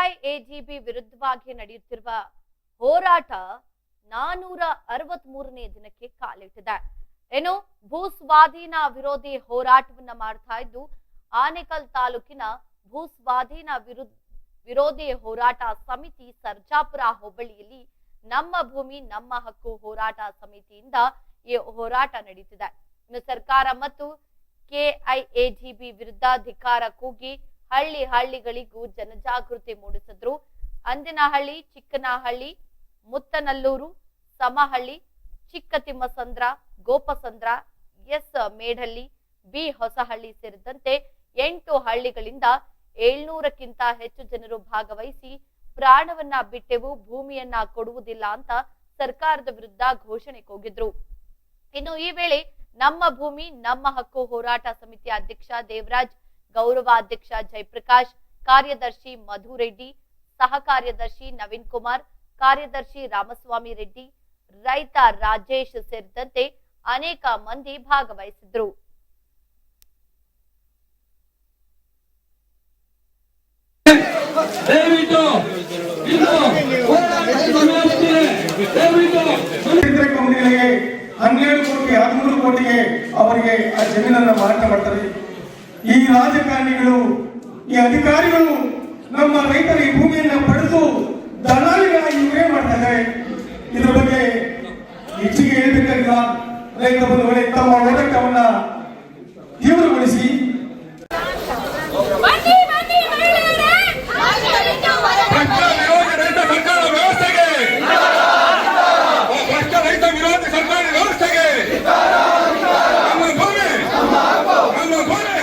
ಕೆಐಎಜಿಬಿ ವಿರುದ್ಧವಾಗಿ ನಡೆಯುತ್ತಿರುವ ಹೋರಾಟ ನಾನೂರ ಅರವತ್ ಮೂರನೇ ದಿನಕ್ಕೆ ಕಾಲಿಟ್ಟಿದೆ. ಏನು ಭೂ ಸ್ವಾಧೀನ ವಿರೋಧಿ ಹೋರಾಟವನ್ನ ಮಾಡ್ತಾ ಇದ್ದು, ಆನೇಕಲ್ ತಾಲೂಕಿನ ಭೂ ಸ್ವಾಧೀನ ವಿರುದ್ಧ ವಿರೋಧಿ ಹೋರಾಟ ಸಮಿತಿ ಸರ್ಜಾಪುರ ಹೋಬಳಿಯಲ್ಲಿ ನಮ್ಮ ಭೂಮಿ, ನಮ್ಮ ಹಕ್ಕು ಹೋರಾಟ ಸಮಿತಿಯಿಂದ ಈ ಹೋರಾಟ ನಡೀತಿದೆ. ಇನ್ನು ಸರ್ಕಾರ ಮತ್ತು ಕೆಐಎಜಿಬಿ ವಿರುದ್ಧ ಧಿಕ್ಕಾರ ಕೂಗಿ ಹಳ್ಳಿ ಹಳ್ಳಿಗಳಿಗೂ ಜನಜಾಗೃತಿ ಮೂಡಿಸಿದ್ರು. ಅಂದಿನಹಳ್ಳಿ, ಚಿಕ್ಕನಹಳ್ಳಿ, ಮುತ್ತನಲ್ಲೂರು, ಸಮಹಳ್ಳಿ, ಚಿಕ್ಕತಿಮ್ಮಸಂದ್ರ, ಗೋಪಸಂದ್ರ, ಎಸ್ ಮೇಡಹಳ್ಳಿ, ಬಿ ಹೊಸಹಳ್ಳಿ ಸೇರಿದಂತೆ ಎಂಟು ಹಳ್ಳಿಗಳಿಂದ ಏಳ್ನೂರಕ್ಕಿಂತ ಹೆಚ್ಚು ಜನರು ಭಾಗವಹಿಸಿ ಪ್ರಾಣವನ್ನ ಬಿಟ್ಟೆವು, ಭೂಮಿಯನ್ನ ಕೊಡುವುದಿಲ್ಲ ಅಂತ ಸರ್ಕಾರದ ವಿರುದ್ಧ ಘೋಷಣೆ ಕೂಗಿದ್ರು ಇನ್ನು ಈ ವೇಳೆ ನಮ್ಮ ಭೂಮಿ, ನಮ್ಮ ಹಕ್ಕು ಹೋರಾಟ ಸಮಿತಿ ಅಧ್ಯಕ್ಷ ದೇವರಾಜ್ ಗೌರವ ಅಧ್ಯಕ್ಷ ಜಯಪ್ರಕಾಶ್ ಕಾರ್ಯದರ್ಶಿ ಮಧು ರೆಡ್ಡಿ ಸಹ ಕಾರ್ಯದರ್ಶಿ ನವೀನ್ ಕುಮಾರ್ ಕಾರ್ಯದರ್ಶಿ ರಾಮಸ್ವಾಮಿ ರೆಡ್ಡಿ ರೈತ ರಾಜೇಶ್ ಸೇರಿದಂತೆ ಅನೇಕ ಮಂದಿ ಭಾಗವಹಿಸಿದ್ರು. ಹನ್ನೆರಡು ಕೋಟಿ ಹದಿಮೂರು ಕೋಟಿಗೆ ಅವರಿಗೆ ಆ ಜಮೀನನ್ನು ಮಾರಾಟ ಮಾಡ್ತಾರೆ. ಈ ರಾಜಕಾರಣಿಗಳು, ಈ ಅಧಿಕಾರಿಗಳು ನಮ್ಮ ರೈತರ ಈ ಭೂಮಿಯನ್ನು ಪಡೆದು ದಲಾಲಿಗಳಾಗಿ ಇವರೇ ಮಾಡ್ತಾ ಇದ್ದಾರೆ. ಇದ್ರ ಬಗ್ಗೆ ಹೆಚ್ಚಿಗೆ ಹೇಳ್ಬೇಕಾಗಿಲ್ಲ. ರೈತ ಬಂಧುಗಳೇ, ತಮ್ಮ ಹೋರಾಟವನ್ನ ತೀವ್ರಗೊಳಿಸಿ ಬನ್ನಿ ಬನ್ನಿ ಮಹಿಳೆಯರೇ ರಾಜ್ಯದಿಂದ ಭ್ರಷ್ಟ ವಿರೋಧಿ ರೈತ ಸರ್ಕಾರ ವ್ಯವಸ್ಥೆಗೆ ಭ್ರಷ್ಟ ರೈತ ವಿರೋಧಿ ಸರ್ಕಾರ ವ್ಯವಸ್ಥೆಗೆ ನಮ್ಮ ಭೂಮಿ ನಮ್ಮ ಭೂಮಿ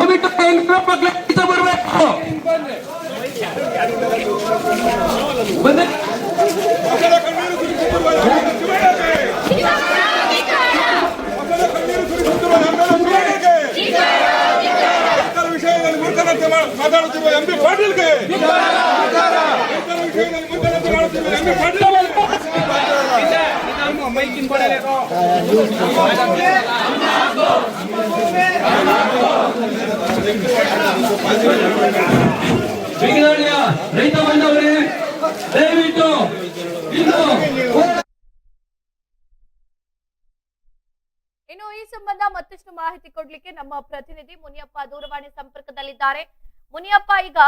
ದಯವಿಟ್ಟು ಹೆಂಗ್ಸ್ರ ಮಕ್ಳಿಗೆ ಬರಬೇಕು ಬಂದೆ ವಿಷಯದಲ್ಲಿ ಮುಂಚೆ ಮಾತಾಡುತ್ತಿರುವ ಎಂ ಪಿ ಪಾಟೀಲ್ಗೆ ರೈತರ ವಿಷಯದಲ್ಲಿ ಮುಂಚೆ ಮಾಡುತ್ತಿರುವ ಎಂ ಪಿ ಪಾಟೀಲ್ ಬೀಗದಳ್ಳಿಯ ರೈತ ಬಂದವರೇ, ದಯವಿಟ್ಟು ಇನ್ನು ಈ ಸಂಬಂಧ ಮತ್ತಷ್ಟು ಮಾಹಿತಿ ಕೊಡ್ಲಿಕ್ಕೆ ನಮ್ಮ ಪ್ರತಿನಿಧಿ ಮುನಿಯಪ್ಪ ದೂರವಾಣಿ ಸಂಪರ್ಕದಲ್ಲಿದ್ದಾರೆ. ಮುನಿಯಪ್ಪ, ಈಗ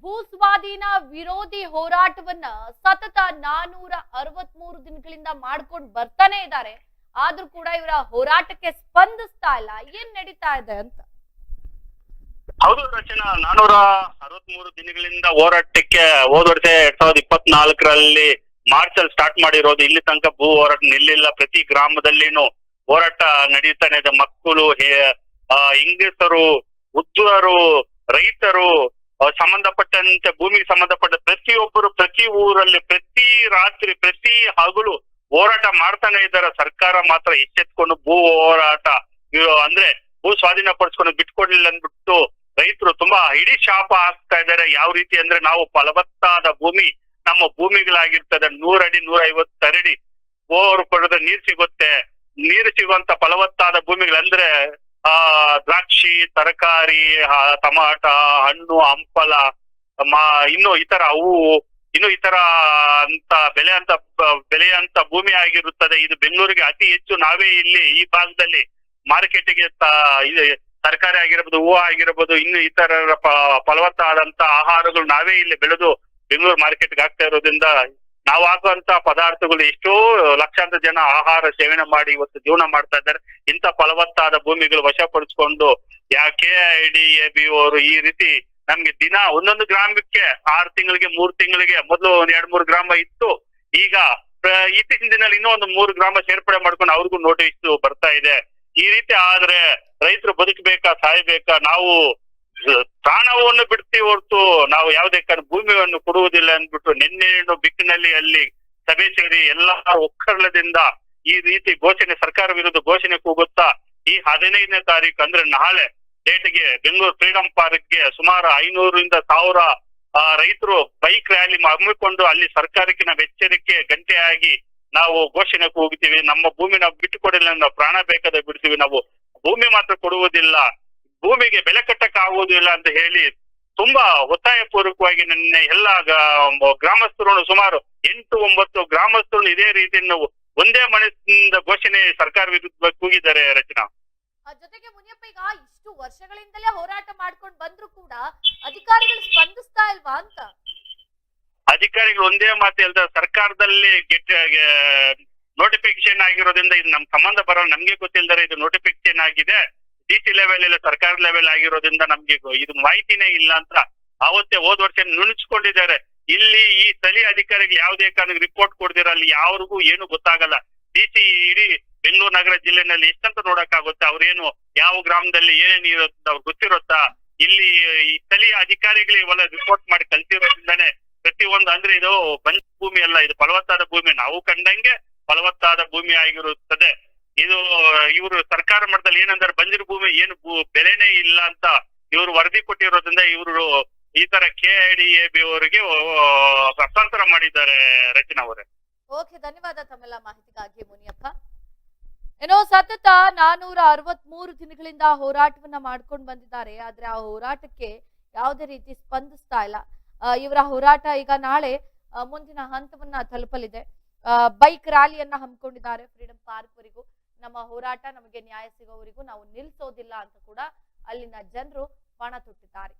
ಭೂ ಸ್ವಾಧೀನ ವಿರೋಧಿ ಹೋರಾಟವನ್ನ ಸತತ ನಾನೂರ ಅರವತ್ಮೂರು ದಿನಗಳಿಂದ ಮಾಡ್ಕೊಂಡು ಬರ್ತಾನೆ ಇದ್ದಾರೆ ಆದ್ರೂ ಕೂಡ ಇವರ ಹೋರಾಟಕ್ಕೆ ಸ್ಪಂದಿಸ್ತಾ ಇಲ್ಲ. ಏನ್ ನಡೀತಾ ಇದೆ ಅಂತ? ಹೌದು ರಚನಾ, ನಾನೂರ ಅರವತ್ಮೂರು ದಿನಗಳಿಂದ ಹೋರಾಟಕ್ಕೆ ಹೋದ ವರ್ಷ ಎರಡ್ ಸಾವಿರದ ಇಪ್ಪತ್ನಾಲ್ಕರಲ್ಲಿ ಮಾರ್ಚ್ ಅಲ್ಲಿ ಸ್ಟಾರ್ಟ್ ಮಾಡಿರೋದು. ಇಲ್ಲಿ ತನಕ ಭೂ ಹೋರಾಟ ನಿಲ್ಲಿಲ್ಲ. ಪ್ರತಿ ಗ್ರಾಮದಲ್ಲಿನು ಹೋರಾಟ ನಡೀತಾನೆ ಇದೆ. ಮಕ್ಕಳು, ಹೇ- ಉದ್ದರು ರೈತರು ಸಂಬಂಧಪಟ್ಟಂತೆ, ಭೂಮಿಗೆ ಸಂಬಂಧಪಟ್ಟ ಪ್ರತಿಯೊಬ್ಬರು, ಪ್ರತಿ ಊರಲ್ಲಿ, ಪ್ರತಿ ರಾತ್ರಿ, ಪ್ರತಿ ಹಗಲು ಹೋರಾಟ ಮಾಡ್ತಾನೆ ಇದ್ದಾರೆ. ಸರ್ಕಾರ ಮಾತ್ರ ಎಚ್ಚೆತ್ಕೊಂಡು ಭೂ ಹೋರಾಟ ಅಂದ್ರೆ ಭೂ ಸ್ವಾಧೀನ ಪಡಿಸ್ಕೊಂಡು ಬಿಟ್ಕೊಡ್ಲಿಲ್ಲ ಅಂದ್ಬಿಟ್ಟು ರೈತರು ತುಂಬಾ ಇಡೀ ಶಾಪ ಹಾಕ್ತಾ ಇದ್ದಾರೆ. ಯಾವ ರೀತಿ ಅಂದ್ರೆ ನಾವು ಫಲವತ್ತಾದ ಭೂಮಿ, ನಮ್ಮ ಭೂಮಿಗಳಾಗಿರ್ತದೆ. ನೂರಡಿ ನೂರ ಐವತ್ತರಡಿ ಓವರ್ ಪಡೆದ್ರೆ ಪಡೆದ ನೀರ್ ಸಿಗುತ್ತೆ. ನೀರು ಸಿಗುವಂತ ಫಲವತ್ತಾದ ಭೂಮಿಗಳಂದ್ರೆ ಆ, ದ್ರಾಕ್ಷಿ, ತರಕಾರಿ ಟಮಾಟ, ಹಣ್ಣು, ಹಂಪಲ ಇನ್ನು ಇತರ ಹೂವು ಇನ್ನು ಇತರ ಅಂತ ಬೆಲೆ ಅಂತ ಬೆಲೆಯಂತ ಭೂಮಿ ಆಗಿರುತ್ತದೆ. ಇದು ಬೆಂಗಳೂರಿಗೆ ಅತಿ ಹೆಚ್ಚು ನಾವೇ ಇಲ್ಲಿ ಈ ಭಾಗದಲ್ಲಿ ಮಾರ್ಕೆಟ್ಗೆ ತರಕಾರಿ ಆಗಿರ್ಬೋದು, ಹೂವು ಆಗಿರ್ಬೋದು, ಇನ್ನು ಇತರ ಫಲವತ್ತಾದಂತ ಆಹಾರಗಳು ನಾವೇ ಇಲ್ಲಿ ಬೆಳೆದು ಬೆಂಗಳೂರು ಮಾರ್ಕೆಟ್ಗೆ ಆಗ್ತಾ ಇರೋದ್ರಿಂದ ನಾವು ಹಾಕುವಂತ ಪದಾರ್ಥಗಳು ಎಷ್ಟೋ ಲಕ್ಷಾಂತರ ಜನ ಆಹಾರ ಸೇವನೆ ಮಾಡಿ ಇವತ್ತು ಜೀವನ ಮಾಡ್ತಾ ಇದ್ದಾರೆ. ಇಂಥ ಫಲವತ್ತಾದ ಭೂಮಿಗಳು ವಶಪಡಿಸ್ಕೊಂಡು ಯಾಕೆ ಐ ಡಿ ಎ ಬಿ ಅವರು ಈ ರೀತಿ ನಮ್ಗೆ ದಿನ ಒಂದೊಂದು ಗ್ರಾಮಕ್ಕೆ ಆರು ತಿಂಗಳಿಗೆ ಮೂರು ತಿಂಗಳಿಗೆ ಮೊದಲು ಒಂದ್ ಎರಡ್ ಮೂರು ಗ್ರಾಮ ಇತ್ತು. ಈಗ ಇತ್ತೀಚಿನ ದಿನದಲ್ಲಿ ಇನ್ನೂ ಒಂದು ಮೂರು ಗ್ರಾಮ ಸೇರ್ಪಡೆ ಮಾಡ್ಕೊಂಡು ಅವ್ರಿಗೂ ನೋಟಿಸ್ ಬರ್ತಾ ಇದೆ. ಈ ರೀತಿ ಆದ್ರೆ ರೈತರು ಬದುಕಬೇಕಾ, ಸಾಯ್ಬೇಕಾ? ನಾವು ಪ್ರಾಣವನ್ನು ಬಿಡ್ತೀವಿ ಹೊರತು ನಾವು ಯಾವುದೇ ಕಾರಣ ಭೂಮಿಯನ್ನು ಕೊಡುವುದಿಲ್ಲ ಅಂದ್ಬಿಟ್ಟು ನಿನ್ನೆ ಬಿಕ್ಕಿನಲ್ಲಿ ಅಲ್ಲಿ ಸಭೆ ಸೇರಿ ಎಲ್ಲ ಒಕ್ಕರ್ಲದಿಂದ ಈ ರೀತಿ ಘೋಷಣೆ, ಸರ್ಕಾರ ವಿರುದ್ಧ ಘೋಷಣೆ ಕೂಗುತ್ತಾ ಈ ಹದಿನೈದನೇ ತಾರೀಕು ಅಂದ್ರೆ ನಾಳೆ ಡೇಟ್ಗೆ ಬೆಂಗಳೂರು ಫ್ರೀಡಂ ಪಾರ್ಕ್ಗೆ ಸುಮಾರು ಐನೂರಿಂದ ಸಾವಿರ ರೈತರು ಬೈಕ್ ರ್ಯಾಲಿ ಹಮ್ಮಿಕೊಂಡು ಅಲ್ಲಿ ಸರ್ಕಾರಕ್ಕೆ ನಾವು ಎಚ್ಚರಿಕೆ ಗಂಟೆಯಾಗಿ ನಾವು ಘೋಷಣೆ ಕೂಗ್ತೀವಿ ನಮ್ಮ ಭೂಮಿ ನಾವು ಬಿಟ್ಟು ನಾವು ಪ್ರಾಣ ಬೇಕಾದ ಬಿಡ್ತೀವಿ. ನಾವು ಭೂಮಿ ಮಾತ್ರ ಕೊಡುವುದಿಲ್ಲ. ಭೂಮಿಗೆ ಬೆಲೆ ಆಗುವುದಿಲ್ಲ ಅಂತ ಹೇಳಿ ತುಂಬಾ ಒತ್ತಾಯ ಪೂರ್ವಕವಾಗಿ ನಿನ್ನೆ ಎಲ್ಲ ಗ್ರಾಮಸ್ಥರು ಸುಮಾರು ಎಂಟು ಒಂಬತ್ತು ಗ್ರಾಮಸ್ಥರು ಇದೇ ರೀತಿಯಿಂದ ಒಂದೇ ಮನಸ್ಸಿನಿಂದ ಘೋಷಣೆ ಸರ್ಕಾರ ವಿರುದ್ಧ ಕೂಗಿದ್ದಾರೆ ರಚನಾ. ಜೊತೆಗೆ ಮುನಿಯಪ್ಪ ಈಗ ಇಷ್ಟು ವರ್ಷಗಳಿಂದಲೇ ಹೋರಾಟ ಮಾಡ್ಕೊಂಡು ಬಂದ್ರು ಕೂಡ ಅಧಿಕಾರಿಗಳು ಸ್ಪಂದಿಸ್ತಾ ಇಲ್ವಾ ಅಂತ? ಅಧಿಕಾರಿಗಳು ಒಂದೇ ಮಾತು ಹೇಳ್ದ ಸರ್ಕಾರದಲ್ಲಿ ಗೆಟ್ ನೋಟಿಫಿಕೇಶನ್ ಆಗಿರೋದ್ರಿಂದ ಇದು ನಮ್ ಸಂಬಂಧ ಬರೋ ನಮ್ಗೆ ಗೊತ್ತಿಲ್ಲದರೆ ಇದು ನೋಟಿಫಿಕೇಶನ್ ಆಗಿದೆ. ಡಿ ಸಿ ಲೆವೆಲ್ ಇಲ್ಲ, ಸರ್ಕಾರ ಲೆವೆಲ್ ಆಗಿರೋದ್ರಿಂದ ನಮ್ಗೆ ಇದು ಮಾಹಿತಿನೇ ಇಲ್ಲ ಅಂತ ಅವತ್ತೇ ಹೋದ್ ವರ್ಷ ನುಣುಚ್ಕೊಂಡಿದ್ದಾರೆ. ಇಲ್ಲಿ ಈ ಸ್ಥಳೀಯ ಅಧಿಕಾರಿಗಳು ಯಾವುದೇ ಕಾರಣಕ್ಕೆ ರಿಪೋರ್ಟ್ ಕೊಡ್ದಿರ, ಅಲ್ಲಿ ಯಾರಿಗೂ ಏನು ಗೊತ್ತಾಗಲ್ಲ. ಡಿ ಸಿ ಇಡೀ ಬೆಂಗಳೂರು ನಗರ ಜಿಲ್ಲೆನಲ್ಲಿ ಎಷ್ಟಂತ ನೋಡಕ್ಕಾಗುತ್ತೆ? ಅವ್ರೇನು ಯಾವ ಗ್ರಾಮದಲ್ಲಿ ಏನೇನು ಇರುತ್ತೆ ಅವ್ರು ಗೊತ್ತಿರುತ್ತಾ? ಇಲ್ಲಿ ಈ ಸ್ಥಳೀಯ ಅಧಿಕಾರಿಗಳು ಇವೆಲ್ಲ ರಿಪೋರ್ಟ್ ಮಾಡಿ ಕಲ್ತಿರೋದ್ರಿಂದಾನೆ ಪ್ರತಿಯೊಂದು ಅಂದ್ರೆ ಇದು ಬಂಜ ಭೂಮಿ ಅಲ್ಲ, ಇದು ಫಲವತ್ತಾದ ಭೂಮಿ. ನಾವು ಕಂಡಂಗೆ ಫಲವತ್ತಾದ ಭೂಮಿ ಆಗಿರುತ್ತದೆ. ಇವರು ಸರ್ಕಾರ ಮಟ್ಟದಲ್ಲಿ ಏನಂದ್ರೆ ಬಂಜರು ಭೂಮಿ ಏನು ಬೆಲೆನೇ ಇಲ್ಲ ಅಂತ ಇವರು ವರದಿ ಕೊಟ್ಟಿರೋದ್ರಿಂದ ಇವರು ಈ ತರ ಕೆ ಐ ಬಿ ಅವರಿಗೆ ಹಸ್ತಾಂತರ ಮಾಡಿದ್ದಾರೆ ರಚನಾ ಅವರೇ ಓಕೆ, ಧನ್ಯವಾದ ತಮ್ಮೆಲ್ಲ ಮಾಹಿತಿಗಾಗಿ ಮುನಿಯಪ್ಪ. ಏನೋ ಸತತ ನಾನೂರ ಅರವತ್ಮೂರು ದಿನಗಳಿಂದ ಹೋರಾಟವನ್ನ ಮಾಡ್ಕೊಂಡು ಬಂದಿದ್ದಾರೆ, ಆದ್ರೆ ಆ ಹೋರಾಟಕ್ಕೆ ಯಾವುದೇ ರೀತಿ ಸ್ಪಂದಿಸ್ತಾ ಇಲ್ಲ. ಇವರ ಹೋರಾಟ ಈಗ ನಾಳೆ ಮುಂದಿನ ಹಂತವನ್ನ ತಲುಪಲಿದೆ. ಬೈಕ್ ರ್ಯಾಲಿಯನ್ನ ಹಮ್ಮಿಕೊಂಡಿದ್ದಾರೆ ಫ್ರೀಡಂ ಪಾರ್ಕ್ ವರೆಗೂ. ನಮ್ಮ ಹೋರಾಟ ನಮಗೆ ನ್ಯಾಯ ಸಿಗೋವರೆಗೂ ನಾವು ನಿಲ್ಸೋದಿಲ್ಲ ಅಂತ ಕೂಡ ಅಲ್ಲಿನ ಜನರು ಪಣ ತೊಟ್ಟಿದ್ದಾರೆ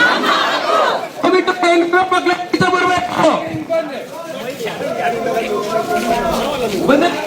ನಮ್ಮ ಭೂಮಿ ದಯವಿಟ್ಟು ಹೆಂಗಸರ ಮಕ್ಕಳಿಗೆ ಬರಬೇಕು ಬಂದೆ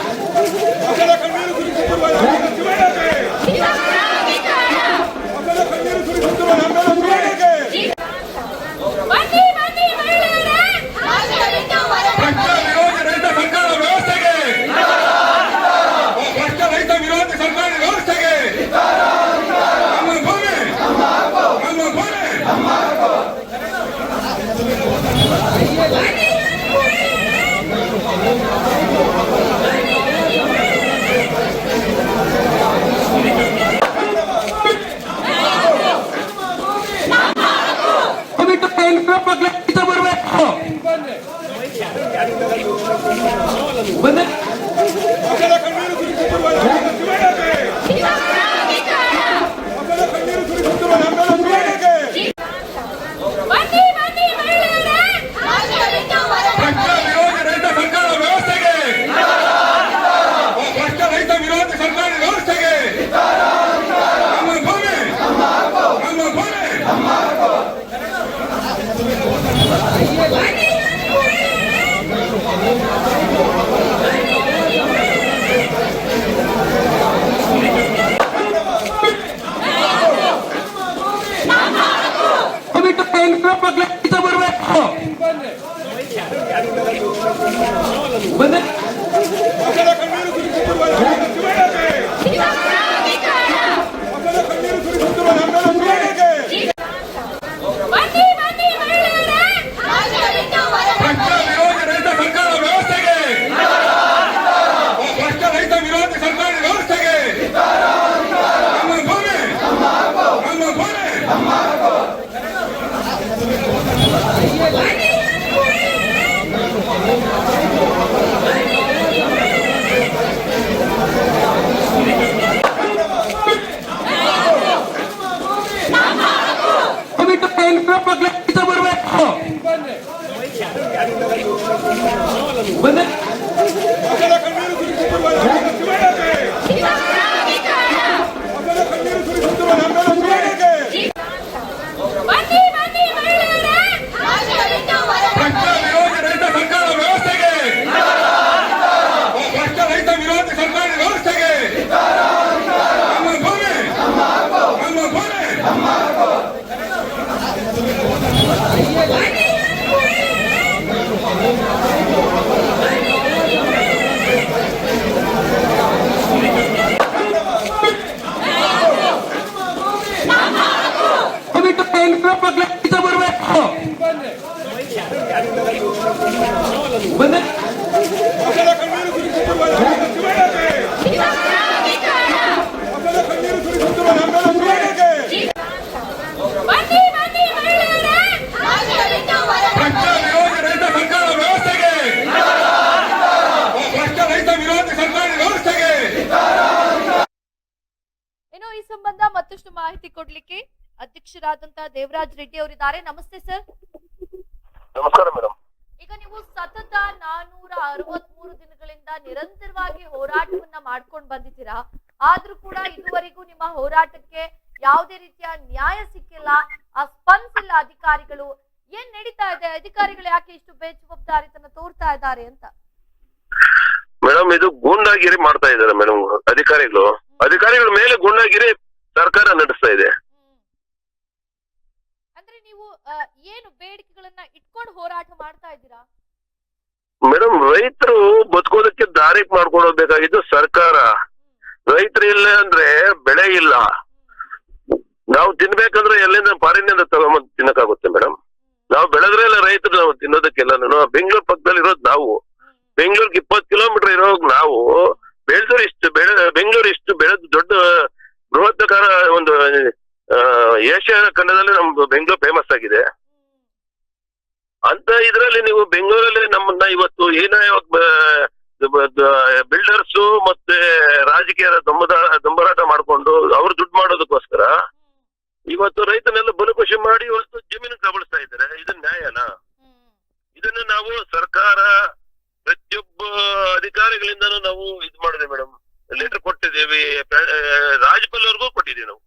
ದೇವರಾಜ್ ರೆಡ್ಡಿ ಅವರಿದ್ದಾರೆ. ನಮಸ್ತೆ ಸರ್ ನಮಸ್ಕಾರ ಮೇಡಮ್ ಈಗ ನೀವು ಸತತ ನಾನೂರ ಅರವತ್ಮೂರು ದಿನಗಳಿಂದ ನಿರಂತರವಾಗಿ ಹೋರಾಟವನ್ನ ಮಾಡ್ಕೊಂಡು ಬಂದಿದ್ದೀರಾ? ಆದ್ರೂ ಕೂಡ ಇದುವರೆಗೂ ನಿಮ್ಮ ಹೋರಾಟಕ್ಕೆ ಯಾವುದೇ ರೀತಿಯ ನ್ಯಾಯ ಸಿಕ್ಕಿಲ್ಲ ಆ ಸ್ಪಂದಿಸಿಲ್ಲ ಅಧಿಕಾರಿಗಳು. ಏನ್ ನಡೀತಾ ಇದೆ? ಅಧಿಕಾರಿಗಳು ಯಾಕೆ ಇಷ್ಟು ಬೇಜವಾಬ್ದಾರಿತನ ತೋರ್ತಾ ಇದ್ದಾರೆ ಅಂತ? ಮೇಡಮ್ ಇದು ಗೂಂಡಾಗಿರಿ ಮಾಡ್ತಾ ಇದ್ದಾರೆ ಮೇಡಮ್ ಅಧಿಕಾರಿಗಳು. ಅಧಿಕಾರಿಗಳ ಮೇಲೆ ಗೂಂಡಾಗಿರಿ ಸರ್ಕಾರ ನಡೆಸ್ತಾ ಇದೆ. ನೀವು ಏನು ಬೇಡಿಕೆಗಳನ್ನ ಇಟ್ಕೊಂಡು ಹೋರಾಟ ಮಾಡ್ತಾ ಇದ್ದೀರಾ? ಮೇಡಮ್ ರೈತರು ಬದುಕೋದಕ್ಕೆ ದಾರಿ ಮಾಡ್ಕೊಡಬೇಕಾಗಿದ್ದು ಸರ್ಕಾರ. ರೈತರು ಇಲ್ಲ ಅಂದ್ರೆ ಬೆಳೆ ಇಲ್ಲ. ನಾವು ತಿನ್ಬೇಕಂದ್ರೆ ಎಲ್ಲಿಂದ ಫಾರಿನಿಂದ ತಗೊಂಬಂದು ತಿನ್ನಕ್ಕಾಗುತ್ತೆ ಮೇಡಮ್. ನಾವು ಬೆಳೆದ್ರೆ ಎಲ್ಲ ರೈತರು ನಾವು ತಿನ್ನೋದಕ್ಕೆಲ್ಲ ಬೆಂಗಳೂರು ಪಕ್ಕದಲ್ಲಿ ಇರೋದು ನಾವು. ಬೆಂಗಳೂರಿಗೆ ಇಪ್ಪತ್ತು ಕಿಲೋಮೀಟರ್ ಇರೋ ನಾವು ಬೆಳೆದ್ರೆ ಇಷ್ಟು ಬೆಳೆ ಬೆಂಗಳೂರು ಇಷ್ಟು ಬೆಳೆದು ದೊಡ್ಡ ಬೃಹತ್ಕಾರ ಒಂದು ಏಷ್ಯಾ ಖಂಡದಲ್ಲಿ ನಮ್ ಬೆಂಗಳೂರು ಫೇಮಸ್ ಆಗಿದೆ. ಅಂತ ಇದ್ರಲ್ಲಿ ನೀವು ಬೆಂಗಳೂರಲ್ಲಿ ನಮ್ಮನ್ನ ಇವತ್ತು ಏನ ಬಿಲ್ಡರ್ಸ್ ಮತ್ತೆ ರಾಜಕೀಯ ದೊಂಬದ, ದೊಂಬರಾಟ ಮಾಡ್ಕೊಂಡು ಅವ್ರು ದುಡ್ಡು ಮಾಡೋದಕ್ಕೋಸ್ಕರ ಇವತ್ತು ರೈತನೆಲ್ಲ ಬಲುಖುಷಿ ಮಾಡಿ ಇವತ್ತು ಜಮೀನು ಕಬಳಿಸ್ತಾ ಇದ್ದಾರೆ. ಇದು ನ್ಯಾಯನಾ? ಇದನ್ನ ನಾವು ಸರ್ಕಾರ ಪ್ರತಿಯೊಬ್ಬ ಅಧಿಕಾರಿಗಳಿಂದನೂ ನಾವು ಇದು ಮಾಡಿದೆ ಮೇಡಮ್. ಲೆಟರ್ ಕೊಟ್ಟಿದ್ದೇವೆ. ರಾಜ್ಯಪಾಲವ್ರಿಗೂ ಕೊಟ್ಟಿದ್ದೀವಿ ನಾವು.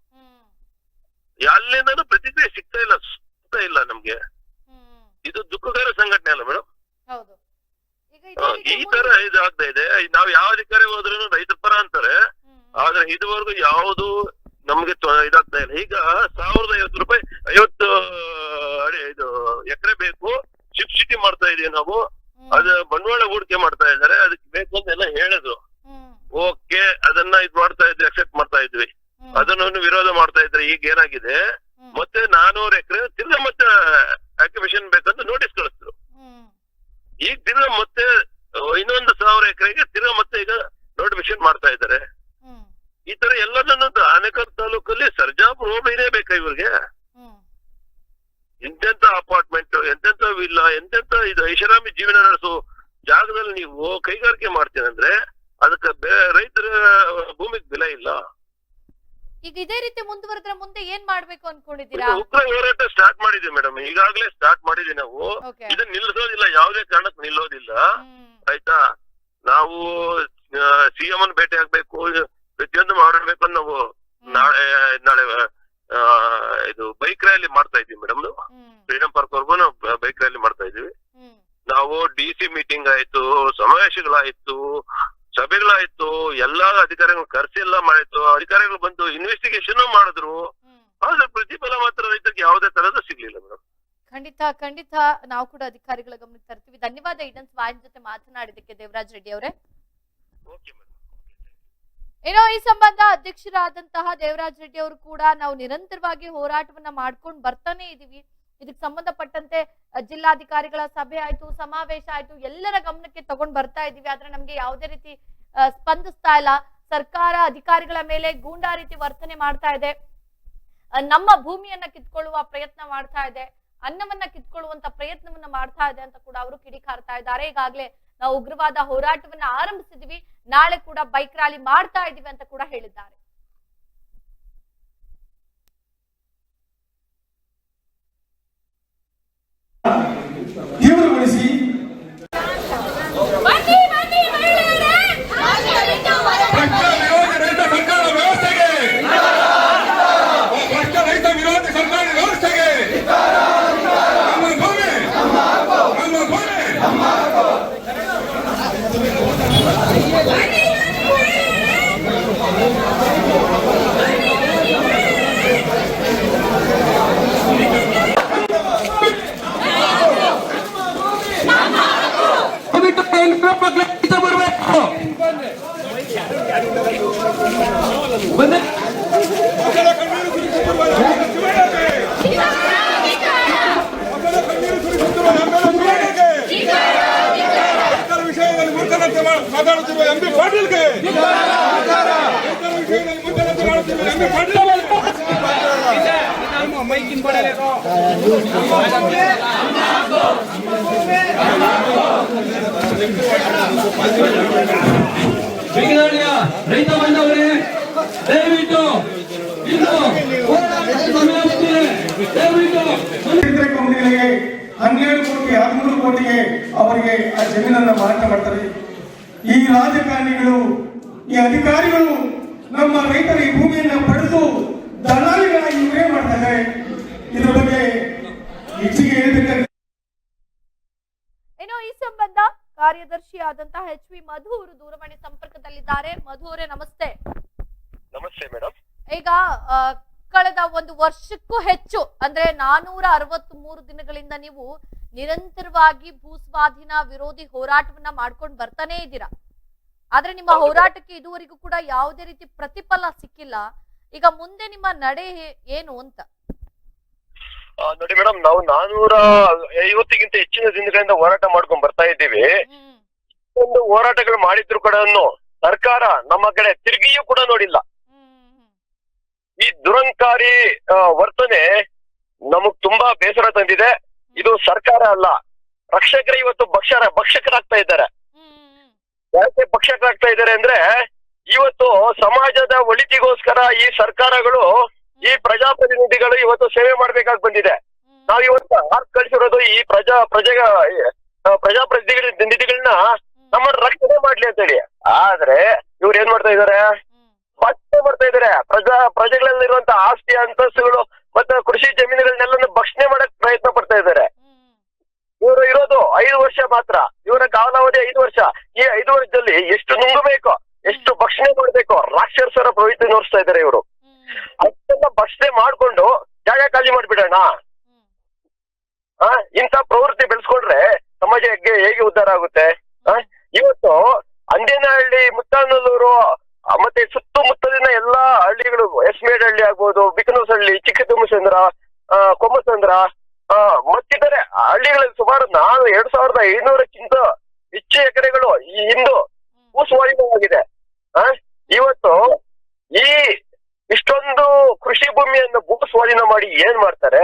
ಅಲ್ಲಿಂದನೂ ಪ್ರತಿಕ್ರಿಯೆ ಸಿಗ್ತಾ ಇಲ್ಲ ಸಿಗ್ತಾ ಇಲ್ಲ ನಮ್ಗೆ. ಇದು ದುಃಖಕರ ಸಂಘಟನೆ ಅಲ್ಲ ಮೇಡಮ್ ಈ ತರ ಇದು ಆಗ್ತಾ ಇದೆ. ನಾವು ಯಾವ ಅಧಿಕಾರಿ ಹೋದ್ರು ರೈತ ಪರ ಅಂತಾರೆ. ಆದ್ರೆ ಇದುವರೆಗೂ ಯಾವುದು ನಮ್ಗೆ ಇದಾಗ್ತಾ ಇಲ್ಲ. ಈಗ ಸಾವಿರದ ಐವತ್ತು ರೂಪಾಯಿ ಐವತ್ತು ಅಡಿ ಇದು ಎಕರೆ ಬೇಕು ಸಬ್ಸಿಡಿ ಮಾಡ್ತಾ ಇದೀವಿ ನಾವು. ಅದ ಅದು ಬಂಡವಾಳ ಹೂಡಿಕೆ ಮಾಡ್ತಾ ಇದ್ದಾರೆ. ಅದಕ್ಕೆ ಬೇಕು ಅಂತ ಎಲ್ಲ ಹೇಳಿದ್ರು ಹ್ಮ್. ಓಕೆ ಅದನ್ನ ಇದ್ ಮಾಡ್ತಾ ಇದ್ವಿ ಅಕ್ಸೆಪ್ಟ್ ಮಾಡ್ತಾ ಇದ್ವಿ ಹ್ಮ್. ಅದನ್ನು ವಿರೋಧ ಮಾಡ್ತಾ ಇದ್ರೆ ಈಗ ಏನಾಗಿದೆ. ಮತ್ತೆ ನಾನೂರು ಎಕರೆ ತಿರ್ಗಾ ಮತ್ತೆ ಆಕ್ಯುಪೇಷನ್ ಬೇಕಂತ ನೋಟಿಸ್ ಕಳಿಸಿದ್ರು. ಈಗ ತಿರ್ಗಾ ಮತ್ತೆ ಇನ್ನೊಂದು ಸಾವಿರ ಎಕರೆಗೆ ತಿರ್ಗಾ ಮತ್ತೆ ಈಗ ನೋಟಿಫಿಕೇಶನ್ ಮಾಡ್ತಾ ಇದ್ದಾರೆ. ಈ ತರ ಎಲ್ಲದನ್ನು ಆನೇಕಲ್ ತಾಲೂಕಲ್ಲಿ ಸರ್ಜಾಪುರ ಹೋಬಳಿನೇ ಬೇಕಾ ಇವ್ರಿಗೆ ಎಂತೆಂತ ಅಪಾರ್ಟ್ಮೆಂಟ್ ಎಂತೆಂತ ವಿಲ್ಲ ಎಂತೆಂತ ಇದು ಐಷಾರಾಮಿ ಜೀವನ ನಡೆಸೋ ಜಾಗದಲ್ಲಿ ನೀವು ಕೈಗಾರಿಕೆ ಮಾಡ್ತೀನಂದ್ರೆ ಅದಕ್ಕೆ ರೈತರ ಭೂಮಿಗೆ ಬೆಲೆ ಇಲ್ಲ ಈಗ ಇದೇ ರೀತಿ ಮುಂದುವರೆದ್ರೆ ಮುಂದೆ ಏನ್ ಮಾಡ್ಬೇಕು ಅನ್ಕೊಂಡಿದ್ದೀರಾ? ಉಗ್ರ ಹೋರಾಟ ಸ್ಟಾರ್ಟ್ ಮಾಡಿದ್ವಿ ಮೇಡಮ್ ಈಗಾಗಲೇ ಸ್ಟಾರ್ಟ್ ಮಾಡಿದ್ವಿ ನಾವು. ಇದು ಇದನ್ನ ನಿಲ್ಲಿಸೋದಿಲ್ಲ ಯಾವುದೇ ಕಾರಣಕ್ಕೆ ನಿಲ್ಲೋದಿಲ್ಲ. ಹ್ಮ್. ಆಯ್ತಾ? ನಾವು ಸಿಎಂ ಅನ್ನು ಭೇಟಿ ಆಗ್ಬೇಕು. ಪ್ರತಿಯೊಂದು ಮಾಡಬೇಕು ಅಂತ ನಾವು ನಾಳೆ ನಾಳೆ ಆ, ಇದು ಬೈಕ್ ರ್ಯಾಲಿ ಮಾಡ್ತಾ ಇದೀವಿ ಮೇಡಮ್ ಹ್ಮ್. ಫ್ರೀಡಂ ಪಾರ್ಕ್ ವರ್ಗೂ ನಾವು ಬೈಕ್ ರ್ಯಾಲಿ ಮಾಡ್ತಾ ಇದೀವಿ ಹ್ಮ್. ನಾವು ಡಿ ಸಿ ಮೀಟಿಂಗ್ ಆಯ್ತು ಸಮಾವೇಶಗಳಾಯ್ತು ಸಭೆಗಳಾಯ್ತು ಎಲ್ಲಾ ಅಧಿಕಾರಿಗಳು ಖರ್ಚು ಎಲ್ಲ ಮಾಡಿತ್ತು ಅಧಿಕಾರಿಗಳು ಬಂದು ಇನ್ವೆಸ್ಟಿಗೇಷನ್ ಮಾಡಿದ್ರು. ಆದ್ರೆ ಪ್ರತಿಫಲ ಮಾತ್ರ ರೈತರಿಗೆ ಯಾವುದೇ ತರದ್ದು ಸಿಗ್ಲಿಲ್ಲ ಮೇಡಮ್ ಖಂಡಿತ ಖಂಡಿತ ನಾವು ಕೂಡ ಅಧಿಕಾರಿಗಳ ಗಮನಕ್ಕೆ ತರ್ತೀವಿ. ಧನ್ಯವಾದ ಇಡನ್ಸ್ ವಾಹಿನಿ ಜೊತೆ ಮಾತನಾಡಿದಕ್ಕೆ ದೇವರಾಜ್ ರೆಡ್ಡಿ ಅವರೇ. ಏನೋ ಈ ಸಂಬಂಧ ಅಧ್ಯಕ್ಷರಾದಂತಹ ದೇವರಾಜ್ ರೆಡ್ಡಿ ಅವರು ಕೂಡ ನಾವು ನಿರಂತರವಾಗಿ ಹೋರಾಟವನ್ನ ಮಾಡ್ಕೊಂಡು ಬರ್ತಾನೆ ಇದೀವಿ. ಇದಕ್ಕೆ ಸಂಬಂಧಪಟ್ಟಂತೆ ಜಿಲ್ಲಾಧಿಕಾರಿಗಳ ಸಭೆ ಆಯ್ತು, ಸಮಾವೇಶ ಆಯ್ತು, ಎಲ್ಲರ ಗಮನಕ್ಕೆ ತಗೊಂಡ್ ಬರ್ತಾ ಇದೀವಿ. ಆದ್ರೆ ನಮ್ಗೆ ಯಾವುದೇ ರೀತಿ ಸ್ಪಂದಿಸ್ತಾ ಇಲ್ಲ. ಸರ್ಕಾರ ಅಧಿಕಾರಿಗಳ ಮೇಲೆ ಗೂಂಡಾ ರೀತಿ ವರ್ತನೆ ಮಾಡ್ತಾ ಇದೆ. ನಮ್ಮ ಭೂಮಿಯನ್ನ ಕಿತ್ಕೊಳ್ಳುವ ಪ್ರಯತ್ನ ಮಾಡ್ತಾ ಇದೆ. ಅನ್ನವನ್ನ ಕಿತ್ಕೊಳ್ಳುವಂತ ಪ್ರಯತ್ನವನ್ನ ಮಾಡ್ತಾ ಇದೆ ಅಂತ ಕೂಡ ಅವರು ಕಿಡಿಕಾರ್ತಾ ಇದ್ದಾರೆ. ಈಗಾಗಲೇ ನಾವು ಉಗ್ರವಾದ ಹೋರಾಟವನ್ನ ಆರಂಭಿಸಿದ್ವಿ. ನಾಳೆ ಕೂಡ ಬೈಕ್ ರ್ಯಾಲಿ ಮಾಡ್ತಾ ಇದೀವಿ ಅಂತ ಕೂಡ ಹೇಳಿದ್ದಾರೆ. Yeah. ಬೆಂಗಳೂರಿನ ರೈತ ಬಂದವರೇ ದಯವಿಟ್ಟು ಇತರೆ ಕಂಪನಿಗಳಿಗೆ ಹನ್ನೆರಡು ಕೋಟಿ ಹದಿಮೂರು ಕೋಟಿಗೆ ಅವರಿಗೆ ಆ ಜಮೀನನ್ನು ಮಾರಾಟ ಮಾಡ್ತಾರೆ. ಈ ರಾಜಕಾರಣಿಗಳು, ಈ ಅಧಿಕಾರಿಗಳು ನಮ್ಮ ರೈತರ ಈ ಭೂಮಿಯನ್ನು ಪಡೆದು ದಲಾಲಿಗಳಾಗಿ ಇವರೇ ಮಾಡ್ತಾ ಇದ್ದಾರೆ. ಇದ್ರ ಬಗ್ಗೆ ಹೆಚ್ಚಿಗೆ ಇನ್ನು ಈ ಸಂಬಂಧ ಕಾರ್ಯದರ್ಶಿ ಆದಂತಹ ಎಚ್ ವಿ ಮಧು ಅವರು ದೂರವಾಣಿ ಸಂಪರ್ಕದಲ್ಲಿದ್ದಾರೆ. ಮಧು ಅವರೇ ನಮಸ್ತೆ. ನಮಸ್ತೆ ಮೇಡಮ್ ಈಗ ಕಳೆದ ಒಂದು ವರ್ಷಕ್ಕೂ ಹೆಚ್ಚು ಅಂದ್ರೆ ನಾನೂರ ಅರವತ್ತ್ ಮೂರು ದಿನಗಳಿಂದ ನೀವು ನಿರಂತರವಾಗಿ ಭೂಸ್ವಾಧೀನ ವಿರೋಧಿ ಹೋರಾಟವನ್ನ ಮಾಡ್ಕೊಂಡು ಬರ್ತಾನೆ ಇದ್ದೀರಾ? ಆದ್ರೆ ನಿಮ್ಮ ಹೋರಾಟಕ್ಕೆ ಇದುವರೆಗೂ ಕೂಡ ಯಾವುದೇ ರೀತಿ ಪ್ರತಿಫಲ ಸಿಕ್ಕಿಲ್ಲ. ಈಗ ಮುಂದೆ ನಿಮ್ಮ ನಡೆ ಏನು ಅಂತ? ನೋಡಿ ಮೇಡಮ್ ನಾವು ನಾನೂರ ಐವತ್ತಿಗಿಂತ ಹೆಚ್ಚಿನ ದಿನಗಳಿಂದ ಹೋರಾಟ ಮಾಡ್ಕೊಂಡ್ ಬರ್ತಾ ಇದ್ದೀವಿ. ಹ್ಮ್. ಒಂದು ಹೋರಾಟಗಳು ಮಾಡಿದ್ರು ಕೂಡ ಸರ್ಕಾರ ನಮ್ಮ ಕಡೆ ತಿರುಗಿಯೂ ಕೂಡ ನೋಡಿಲ್ಲ. ಹ್ಮ್. ಈ ದುರಂಕಾರಿ ಆ, ವರ್ತನೆ ನಮಗ್ ತುಂಬಾ ಬೇಸರ ತಂದಿದೆ. ಇದು ಸರ್ಕಾರ ಅಲ್ಲ ರಕ್ಷಕರು ಇವತ್ತು ಭಕ್ಷರ ಭಕ್ಷಕರಾಗ್ತಾ ಇದ್ದಾರೆ. ಹ್ಮ್. ಯಾಕೆ ಭಕ್ಷಕರಾಗ್ತಾ ಇದ್ದಾರೆ ಅಂದ್ರೆ ಇವತ್ತು ಸಮಾಜದ ಒಳಿತಿಗೋಸ್ಕರ ಈ ಸರ್ಕಾರಗಳು ಈ ಪ್ರಜಾಪ್ರತಿನಿಧಿಗಳು ಇವತ್ತು ಸೇವೆ ಮಾಡ್ಬೇಕಾಗಿ ಬಂದಿದೆ. ನಾವು ಇವತ್ತು ಅರ್ಥ ಕಳಿಸಿರೋದು ಈ ಪ್ರಜಾ ಪ್ರಜೆ ಪ್ರಜಾಪ್ರತಿನಿಧಿಗಳನ್ನ ಪ್ರಜಾಪ್ರತಿನಿಧಿ ನಿಧಿಗಳನ್ನ ನಮ್ಮ ರಕ್ಷಣೆ ಮಾಡ್ಲಿ ಅಂತ ಹೇಳಿ. ಆದ್ರೆ ಇವ್ರು ಏನ್ ಮಾಡ್ತಾ ಇದಾರೆ? ಭಕ್ಷಣೆ ಮಾಡ್ತಾ ಇದಾರೆ. ಪ್ರಜಾ ಪ್ರಜೆಗಳಲ್ಲಿರುವಂತ ಆಸ್ತಿ ಅಂತಸ್ತುಗಳು ಮತ್ತೆ ಕೃಷಿ ಜಮೀನುಗಳನ್ನೆಲ್ಲ ಭಕ್ಷಣೆ ಮಾಡಕ್ ಪ್ರಯತ್ನ ಪಡ್ತಾ ಇದ್ದಾರೆ ಇವರು ಇರೋದು ಐದು ವರ್ಷ ಮಾತ್ರ. ಇವರ ಕಾಲಾವಧಿ ಐದು ವರ್ಷ. ಈ ಐದು ವರ್ಷದಲ್ಲಿ ಎಷ್ಟು ನುಂಗಬೇಕು ಎಷ್ಟು ಭಕ್ಷಣೆ ಮಾಡ್ಬೇಕು ರಾಕ್ಷಸರ ಪ್ರವೃತ್ತಿ ನೋಡ್ತಾ ಇದ್ದಾರೆ ಇವರು. ಅಷ್ಟೆಲ್ಲ ಭಕ್ಷಣೆ ಮಾಡ್ಕೊಂಡು ಜಾಗ ಖಾಲಿ ಮಾಡ್ಬಿಡೋಣ ಇಂಥ ಪ್ರವೃತ್ತಿ ಬೆಳೆಸ್ಕೊಂಡ್ರೆ ಸಮಾಜ ಹೇಗೆ ಹೇಗೆ ಉದ್ಧಾರ ಆಗುತ್ತೆ? ಇವತ್ತು ಅಂದೇನಹಳ್ಳಿ ಮುತ್ತಾನಲ್ಲೂರು ಮತ್ತೆ ಸುತ್ತಮುತ್ತಲಿನ ಎಲ್ಲಾ ಹಳ್ಳಿಗಳು, ಎಸ್ಮೇಡಹಳ್ಳಿ ಆಗ್ಬೋದು ಬಿಕನೂಸಹಳ್ಳಿ ಚಿಕ್ಕತುಮ್ಮಸಂದ್ರ ಆ, ಕೊಮ್ಮಸಂದ್ರ ಮತ್ತಿತರೆ ಹಳ್ಳಿಗಳಲ್ಲಿ ಸುಮಾರು ನಾನು ಎರಡ್ ಸಾವಿರದ ಐನೂರಕ್ಕಿಂತ ಹೆಚ್ಚು ಎಕರೆಗಳು ಈ ಇಂದು ಭೂಸ್ವಾಧೀನವಾಗಿದೆ ಇವತ್ತು ಈ ಇಷ್ಟೊಂದು ಕೃಷಿ ಭೂಮಿಯನ್ನು ಭೂ ಸ್ವಾಧೀನ ಮಾಡಿ ಏನ್ ಮಾಡ್ತಾರೆ?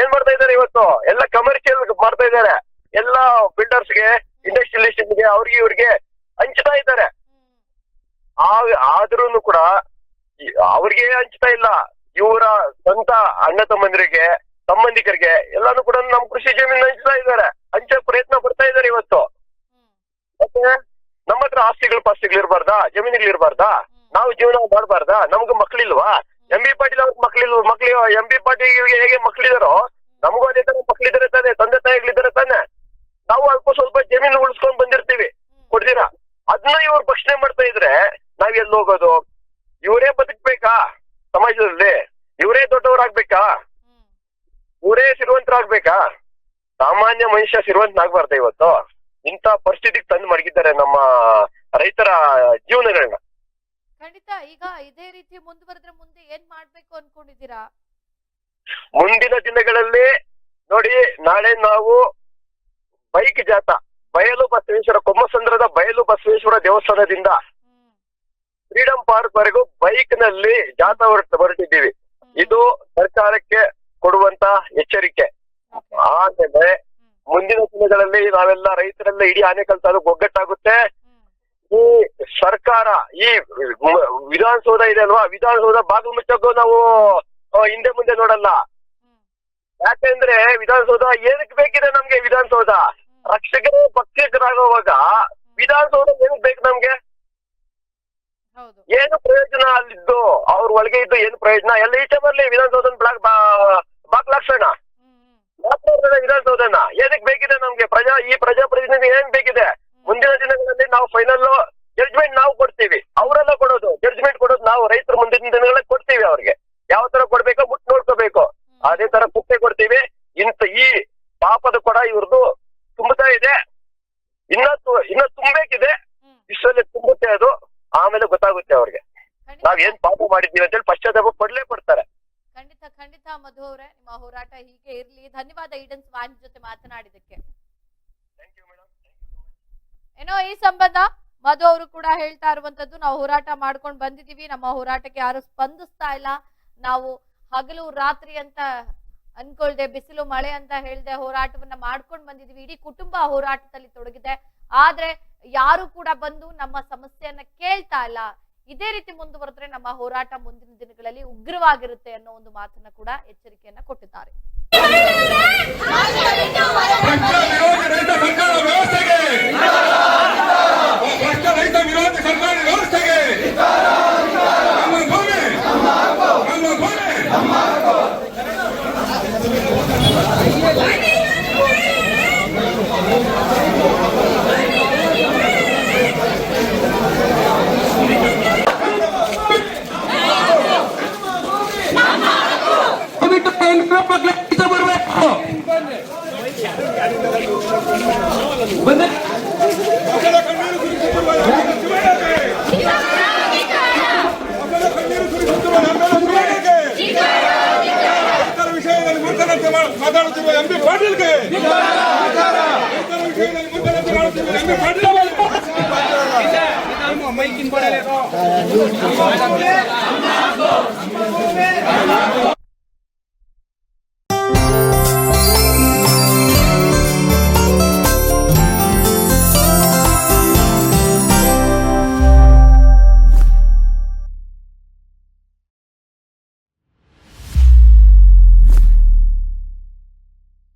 ಏನ್ ಮಾಡ್ತಾ ಇದಾರೆ ಇವತ್ತು? ಎಲ್ಲ ಕಮರ್ಷಿಯಲ್ ಮಾಡ್ತಾ ಇದ್ದಾರೆ. ಎಲ್ಲ ಬಿಲ್ಡರ್ಸ್ಗೆ ಇಂಡಸ್ಟ್ರಿಯಲಿಸ್ಟ್ಗೆ ಅವ್ರಿಗೆ ಇವ್ರಿಗೆ ಹಂಚ್ತಾ ಇದ್ದಾರೆ. ಆದ್ರೂ ಕೂಡ ಅವ್ರಿಗೆ ಹಂಚ್ತಾ ಇಲ್ಲ. ಇವರ ಸ್ವಂತ ಅಣ್ಣ ತಮ್ಮಂದಿರಿಗೆ ಸಂಬಂಧಿಕರಿಗೆ ಎಲ್ಲಾನು ಕೂಡ ನಮ್ ಕೃಷಿ ಜಮೀನು ಹಂಚ್ತಾ ಇದ್ದಾರೆ. ಹಂಚೋ ಪ್ರಯತ್ನ ಪಡ್ತಾ ಇದ್ದಾರೆ ಇವತ್ತು. ಮತ್ತೆ ನಮ್ಮ ಹತ್ರ ಆಸ್ತಿಗಳು ಪಾಸ್ತಿಗಳು ಇರ್ಬಾರ್ದಾ? ಜಮೀನುಗಳು ಇರ್ಬಾರ್ದಾ? ನಾವು ಜೀವನ ಮಾಡಬಾರ್ದ? ನಮ್ಗೆ ಮಕ್ಳಿಲ್ವಾ? ಎಂ ಬಿ ಪಾಟೀಲ್ ಅವ್ರ ಮಕ್ಳಿಲ್, ಮಕ್ಳು ಎಂ ಬಿ ಪಾಟೀಲ್ ಹೇಗೆ ಮಕ್ಳಿದಾರೋ, ನಮಗೂ ಅದೇ ತರ ಮಕ್ಳಿದಾರೆ ತಾನೆ, ತಂದೆ ತಾಯಿಗಳಿದಾರೆ ತಾನೆ. ನಾವು ಅಲ್ಪ ಸ್ವಲ್ಪ ಜಮೀನು ಉಳಿಸ್ಕೊಂಡ್ ಬಂದಿರ್ತೀವಿ ಕೊಡ್ತೀರಾ ಅದನ್ನ ಇವ್ರು ಭಕ್ಷಣೆ ಮಾಡ್ತಾ ಇದ್ರೆ ನಾವ್ ಎಲ್ಲಿ ಹೋಗೋದು? ಇವರೇ ಬದುಕ್ಬೇಕಾ ಸಮಾಜದಲ್ಲಿ? ಇವರೇ ದೊಡ್ಡವರಾಗ್ಬೇಕಾ? ಇವರೇ ಸಿರುವಂತರಾಗ್ಬೇಕಾ ಸಾಮಾನ್ಯ ಮನುಷ್ಯ ಸಿರುವಂತನಾಗ್ಬಾರ್ದ ಇವತ್ತು? ಇಂಥ ಪರಿಸ್ಥಿತಿಗೆ ತಂದು ಮಡಗಿದ್ದಾರೆ ನಮ್ಮ ರೈತರ ಜೀವನಗಳನ್ನ ಖಂಡಿತ ಈಗ ಇದೇ ರೀತಿ ಮುಂದುವರೆದ್ರೆ ಮುಂದೆ ಏನ್ ಮಾಡ್ಬೇಕು ಅನ್ಕೊಂಡಿದ್ದೀರಾ? ಮುಂದಿನ ದಿನಗಳಲ್ಲಿ ನೋಡಿ ನಾಳೆ ನಾವು ಬೈಕ್ ಜಾಥಾ ಬಯಲು ಬಸವೇಶ್ವರ ಕೊಮ್ಮಸಂದ್ರದ ಬಯಲು ಬಸವೇಶ್ವರ ದೇವಸ್ಥಾನದಿಂದ ಫ್ರೀಡಂ ಪಾರ್ಕ್ ವರೆಗೂ ಬೈಕ್ನಲ್ಲಿ ಜಾಥಾ ಹೊರಟ ಹೊರಟಿದ್ದೀವಿ. ಇದು ಸರ್ಕಾರಕ್ಕೆ ಕೊಡುವಂತ ಎಚ್ಚರಿಕೆ. ಆಮೇಲೆ ಮುಂದಿನ ದಿನಗಳಲ್ಲಿ ನಾವೆಲ್ಲ ರೈತರೆಲ್ಲ ಇಡೀ ಆನೆ ತಾಲೂಕು ಒಗ್ಗಟ್ಟಾಗುತ್ತೆ. ಈ ಸರ್ಕಾರ ಈ ವಿಧಾನಸೌಧ ಇದೆ ಅಲ್ವಾ? ವಿಧಾನಸೌಧ ಬಾಗಿಲು ಮುಚ್ಚಕ್ಕೂ ನಾವು ಹಿಂದೆ ಮುಂದೆ ನೋಡಲ್ಲ. ಯಾಕೆಂದ್ರೆ ವಿಧಾನಸೌಧ ಏನಕ್ಕೆ ಬೇಕಿದೆ ನಮ್ಗೆ ವಿಧಾನಸೌಧ? ರಕ್ಷಕರು ಭಕ್ಷಕರಾಗುವಾಗ ವಿಧಾನಸೌಧ ಏನಕ್ಕೆ ಬೇಕು ನಮ್ಗೆ? ಏನು ಪ್ರಯೋಜನ ಅಲ್ಲಿದ್ದು? ಅವ್ರ ಒಳಗೆ ಇದ್ದು ಏನು ಪ್ರಯೋಜನ? ಎಲ್ಲ ಈಚೆ ಬರ್ಲಿ ವಿಧಾನಸೌಧ ಬ್ಲಾಕ್ ಮಾತಾಡೋಣ ವಿಧಾನಸೌಧನ. ಏನಕ್ಕೆ ಬೇಕಿದೆ ನಮ್ಗೆ? ಪ್ರಜಾ ಈ ಪ್ರಜಾಪ್ರತಿನಿಧಿ ಏನ್ ಬೇಕಿದೆ? ಮುಂದಿನ ದಿನಗಳಲ್ಲಿ ನಾವು ಫೈನಲ್ ಜಡ್ಜ್ಮೆಂಟ್ ನಾವು ಕೊಡ್ತೀವಿ. ಅವರೆಲ್ಲ ಕೊಡೋದು. ಜಡ್ಜ್ಮೆಂಟ್ ಕೊಡೋದು ನಾವು ರೈತರು ಮುಂದಿನ ದಿನಗಳಲ್ಲಿ ಕೊಡ್ತೀವಿ ಅವ್ರಿಗೆ. ಯಾವ ತರ ಕೊಡ್ಬೇಕೋ ಮುಟ್ ನೋಡ್ಕೋಬೇಕು. ಅದೇ ತರ ಕುತ್ತೆ ಕೊಡ್ತೀವಿ. ಇಂತ ಈ ಪಾಪದ ಕೊಡ ಇವ್ರದ್ದು ತುಂಬುತ್ತಾ ಇದೆ. ಇನ್ನ ಇನ್ನ ತುಂಬಬೇಕಿದೆ. ವಿಶ್ವದಲ್ಲಿ ಇಷ್ಟರಲ್ಲಿ ತುಂಬುತ್ತೆ ಅದು. ಆಮೇಲೆ ಗೊತ್ತಾಗುತ್ತೆ ಅವ್ರಿಗೆ. ನಾವ್ ಏನ್ ಪಾಪ ಮಾಡಿದ್ದೀವಿ ಅಂತೇಳಿ ಪಶ್ಚಾತ್ತಾಪ ಪಡ್ಲೇ ಪಡ್ತಾರೆ. ಖಂಡಿತ ಖಂಡಿತ ಮಧು ಅವರೇ ನಿಮ್ಮ ಹೋರಾಟ ಹೀಗೆ ಇರ್ಲಿ. ಧನ್ಯವಾದ ಈಡನ್ ಸ್ವಾಮಿ ಜೊತೆ ಮಾತನಾಡಿದಕ್ಕೆ ಏನೋ ಈ ಸಂಬಂಧ ಮಧು ಅವರು ಕೂಡ ಹೇಳ್ತಾ ಇರುವಂತದ್ದು, ನಾವು ಹೋರಾಟ ಮಾಡ್ಕೊಂಡು ಬಂದಿದೀವಿ ನಮ್ಮ ಹೋರಾಟಕ್ಕೆ ಯಾರು ಸ್ಪಂದಿಸ್ತಾ ಇಲ್ಲ. ನಾವು ಹಗಲು ರಾತ್ರಿ ಅಂತ ಅನ್ಕೊಳ್ದೆ, ಬಿಸಿಲು, ಮಳೆ ಅಂತ ಹೇಳ್ದೆ ಹೋರಾಟವನ್ನ ಮಾಡ್ಕೊಂಡು ಬಂದಿದೀವಿ ಇಡೀ ಕುಟುಂಬ ಹೋರಾಟದಲ್ಲಿ ತೊಡಗಿದೆ. ಆದ್ರೆ ಯಾರು ಕೂಡ ಬಂದು ನಮ್ಮ ಸಮಸ್ಯೆಯನ್ನ ಕೇಳ್ತಾ ಇಲ್ಲ. ಇದೇ ರೀತಿ ಮುಂದುವರೆದ್ರೆ ನಮ್ಮ ಹೋರಾಟ ಮುಂದಿನ ದಿನಗಳಲ್ಲಿ ಉಗ್ರವಾಗಿರುತ್ತೆ ಅನ್ನೋ ಒಂದು ಮಾತನ್ನ ಕೂಡ ಎಚ್ಚರಿಕೆಯನ್ನ ಕೊಟ್ಟಿದ್ದಾರೆ ರಾಜ್ಯ ಬಿಟ್ಟು ಹೊರಗೆ ಭ್ರಷ್ಟ ವಿರೋಧಿ ರೈತ ಸರ್ಕಾರ ವ್ಯವಸ್ಥೆಗೆ ಭ್ರಷ್ಟ ರೈತ ವಿರೋಧಿ ಸರ್ಕಾರ ವ್ಯವಸ್ಥೆಗೆ ನಮ್ಮ ಧ್ವನಿ ನಮ್ಮ ಧ್ವನಿ ದಯವಿಟ್ಟು ಹೆಣ್ಮಕ್ಳು ಮಕ್ಕಳು ಬರಬೇಕು ಬಂದೆ ಮಕ್ಕಳ ಕಣ್ಣೀರು ಸುರಿಸುತ್ತಿರುವ ನಮ್ಮ ಶಿವಣ್ಣಗೆ ಮಕ್ಕಳ ಕಣ್ಣೀರು ಸುರಿಸುತ್ತಿರುವ ನಮ್ಮ ಶಿವಣ್ಣಗೆ ರೈತರ ವಿಷಯದಲ್ಲಿ ಮುಂದರಂತೆ ಮಾತಾಡುತ್ತಿರುವ ಎಂ